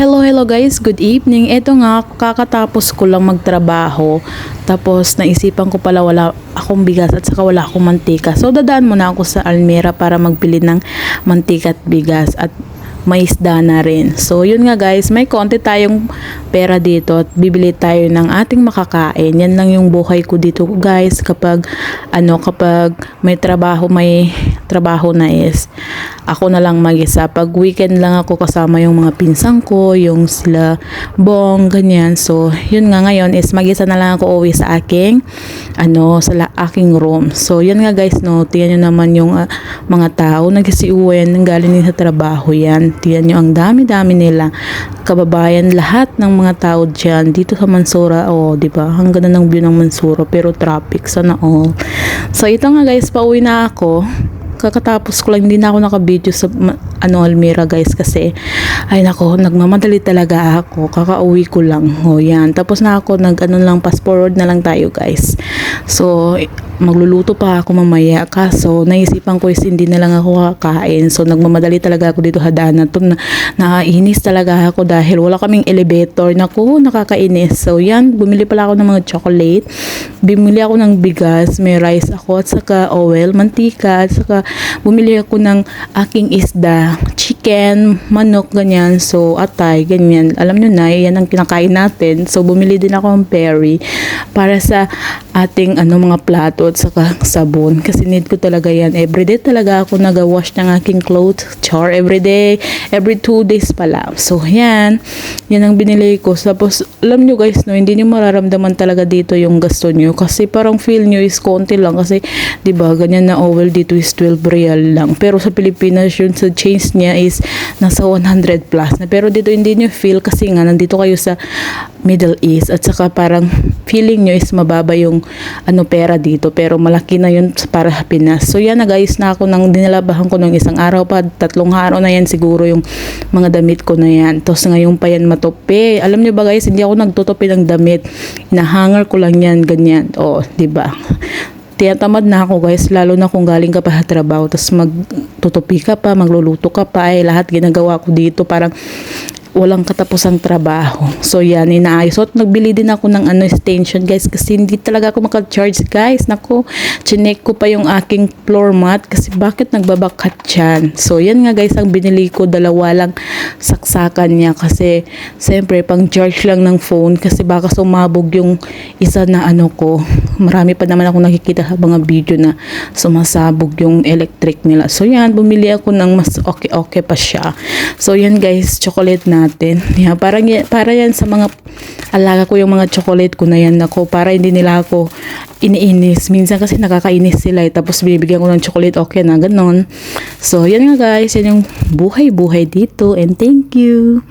Hello, hello guys. Good evening. Ito nga, kakatapos ko lang magtrabaho. Tapos naisipan ko pala wala akong bigas at saka wala akong mantika. So dadaan muna ako sa Almera para magbili ng mantika at bigas at may isda na rin. So yun nga guys, may konti tayong pera dito at bibili tayo ng ating makakain. Yan lang yung buhay ko dito guys kapag ano kapag may trabaho, may trabaho na is ako na lang mag-isa. Pag weekend lang ako kasama yung mga pinsang ko, yung sila bong, ganyan. So, yun nga ngayon is mag-isa na lang ako uwi sa aking, ano, sa aking room. So, yun nga guys, no, tiyan nyo naman yung ah, mga tao, nagkasiuwi, nang galing din sa trabaho yan. Tiyan nyo, ang dami-dami nila. Kababayan, lahat ng mga tao dyan, dito sa Mansura, oh, di ba? Ang ganda ng view ng Mansura, pero traffic, sana all. So, ito nga guys, pauwi na ako kakatapos ko lang hindi na ako nakabideo sa ano Almira guys kasi ay nako nagmamadali talaga ako. Kakauwi ko lang o yan. Tapos na ako nag ano lang fast forward na lang tayo guys. So magluluto pa ako mamaya. Kaso naisipan ko is hindi na lang ako kakain. So nagmamadali talaga ako dito hadanan to. Na, naiinis talaga ako dahil wala kaming elevator. Naku nakakainis. So yan bumili pala ako ng mga chocolate. Bumili ako ng bigas may rice ako at saka oil mantika at saka bumili ako ng aking isda chicken manok ganyan. So atay ganyan. Alam nyo na yan ang kinakain natin. So bumili din ako ng berry para sa ating ano mga plato at saka sabon. Kasi need ko talaga yan. Everyday talaga ako nag-wash ng aking clothes. Char everyday every two days pala so yan. Yan ang binili ko. Tapos alam nyo guys no hindi nyo mararamdaman talaga dito yung gasto nyo. Kasi parang feel nyo is konti lang. Kasi di ba ganyan na oil dito is 12 real lang. Pero sa Pilipinas yun sa change niya is nasa 100 plus na. Pero dito hindi nyo feel kasi nga nandito kayo sa Middle East at saka parang feeling nyo is mababa yung ano pera dito. Pero malaki na yun para Pinas. So yan nagayos na ako nang dinalabahan ko ng isang araw pa. Tatlong araw na yan siguro yung mga damit ko na yan. Tapos ngayon pa yan matupi alam nyo ba guys hindi ako nagtutupi ng damit. Inahanger ko lang yan ganyan. O di ba tinatamad na ako guys. Lalo na kung galing ka pa sa trabaho tapos magtutupi ka pa magluluto ka pa ay lahat ginagawa ko dito. Parang walang katapusang trabaho. So yan, inaayos. So, nagbili din ako ng ano, extension guys kasi hindi talaga ako maka-charge guys. Nako, chinek ko pa yung aking floor mat kasi bakit nagbabakat yan. So yan nga guys, ang binili ko, dalawa lang saksakan niya kasi siyempre pang charge lang ng phone kasi baka sumabog yung isa na ano ko. Marami pa naman ako nakikita sa mga video na sumasabog yung electric nila. So yan, bumili ako ng mas okay-okay pa siya. So yan guys, chocolate natin. Yeah, yan, para yan sa mga alaga ko yung mga chocolate ko na yan ako para hindi nila ako iniinis. Minsan kasi nakakainis sila eh, tapos bibigyan ko ng chocolate okay na ganon. So yan nga guys, yan yung buhay-buhay dito and thank you.